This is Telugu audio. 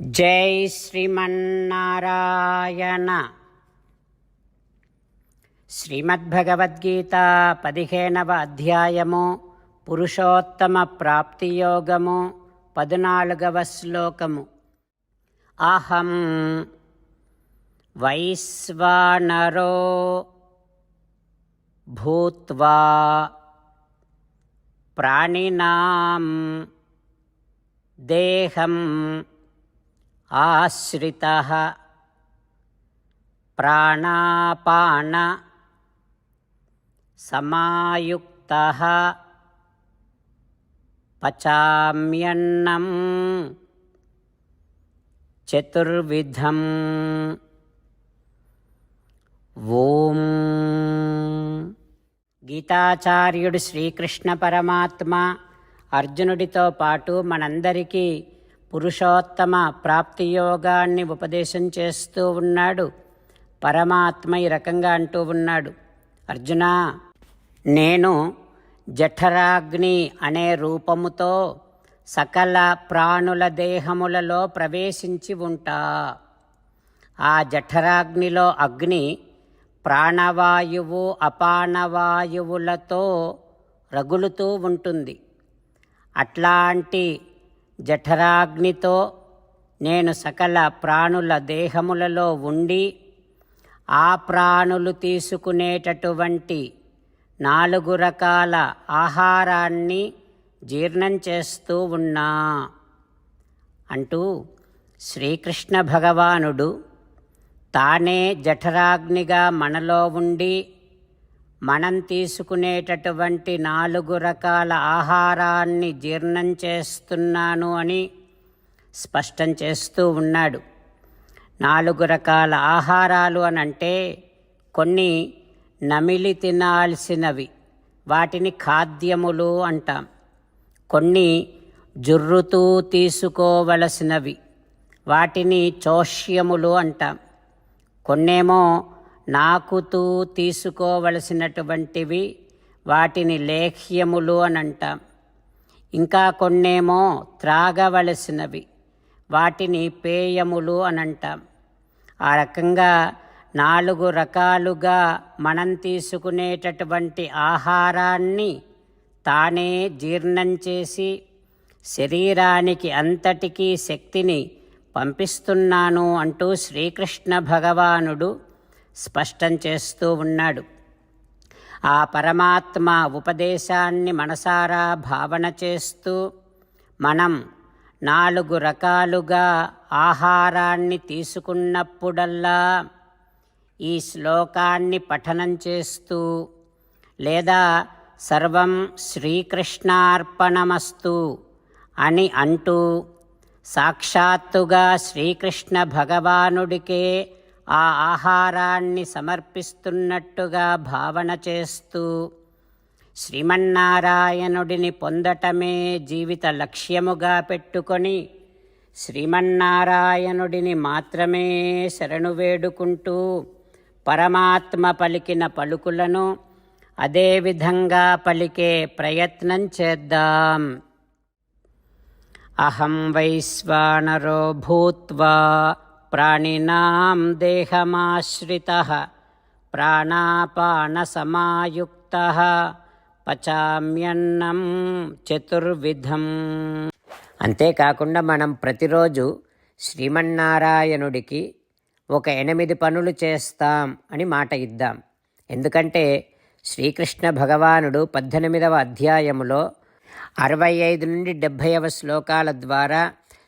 జై శ్రీమన్నారాయణ. శ్రీమద్భగవద్గీత పదిహేనవ అధ్యాయము పురుషోత్తమ ప్రాప్తియోగము పద్నాలుగవ శ్లోకము. అహం వైశ్వానరో భూత్వా ప్రాణినాం దేహం ఆశ్రిత ప్రాణాపాన సమాయుక్త పచామ్యన్నం చతుర్విధం ఓం. గీతాచార్యుడు శ్రీకృష్ణ పరమాత్మ అర్జునుడితో పాటు మనందరికీ పురుషోత్తమ ప్రాప్తి యోగాన్ని ఉపదేశం చేస్తూ ఉన్నాడు. పరమాత్మ ఈ రకంగా అంటూ ఉన్నాడు. అర్జున నేను జఠరాగ్ని అనే రూపముతో సకల ప్రాణుల దేహములలో ప్రవేశించి ఉంటా. ఆ జఠరాగ్నిలో అగ్ని ప్రాణవాయువు అపానవాయువులతో రగులుతూ ఉంటుంది. అట్లాంటి జఠరాగ్నితో నేను సకల ప్రాణుల దేహములలో ఉండి ఆ ప్రాణులు తీసుకునేటటువంటి నాలుగు రకాల ఆహారాన్ని జీర్ణం చేస్తూ ఉన్నా. అంటూ శ్రీకృష్ణ భగవానుడు తానే జఠరాగ్నిగా మనలో ఉండి మనం తీసుకునేటటువంటి నాలుగు రకాల ఆహారాన్ని జీర్ణం చేస్తున్నాను అని స్పష్టం చేస్తూ ఉన్నాడు. నాలుగు రకాల ఆహారాలు అని అంటే కొన్ని నమిలి తినాల్సినవి వాటిని ఖాద్యములు అంటాం. కొన్ని జుర్రుతూ తీసుకోవలసినవి వాటిని చోష్యములు అంటాం. కొన్నేమో నాకుతూ తీసుకోవలసినటువంటివి వాటిని లేహ్యములు అని అంటాం ఇంకా కొన్నేమో త్రాగవలసినవి వాటిని పేయములు అని అంటాం ఆ రకంగా నాలుగు రకాలుగా మనం తీసుకునేటటువంటి ఆహారాన్ని తానే జీర్ణం చేసి శరీరానికి అంతటికీ శక్తిని పంపిస్తున్నాను అంటూ శ్రీకృష్ణ భగవానుడు స్పష్టం చేస్తూ ఉన్నాడు. ఆ పరమాత్మ ఉపదేశాన్ని మనసారా భావన చేస్తూ మనం నాలుగు రకాలుగా ఆహారాన్ని తీసుకున్నప్పుడల్లా ఈ శ్లోకాన్ని పఠనం చేస్తూ లేదా సర్వం శ్రీకృష్ణార్పణమస్తు అని అంటూ సాక్షాత్తుగా శ్రీకృష్ణ భగవానుడికే ఆ ఆహారాన్ని సమర్పిస్తున్నట్టుగా భావన చేస్తూ శ్రీమన్నారాయణుడిని పొందటమే జీవిత లక్ష్యముగా పెట్టుకొని శ్రీమన్నారాయణుడిని మాత్రమే శరణు వేడుకుంటూ పరమాత్మ పలికిన పలుకులను అదేవిధంగా పలికే ప్రయత్నం చేద్దాం. అహం వైశ్వానరో భూత్వా ప్రాణినాం దేహమాశ్రిత ప్రాణాపానసమాయుక్త పచామ్యన్నం చతుర్విధం. అంతేకాకుండా మనం ప్రతిరోజు శ్రీమన్నారాయణుడికి ఒక ఎనిమిది పనులు చేస్తాం అని మాట ఇద్దాం. ఎందుకంటే శ్రీకృష్ణ భగవానుడు పద్దెనిమిదవ అధ్యాయములో అరవై ఐదు నుండి డెబ్భైవ శ్లోకాల ద్వారా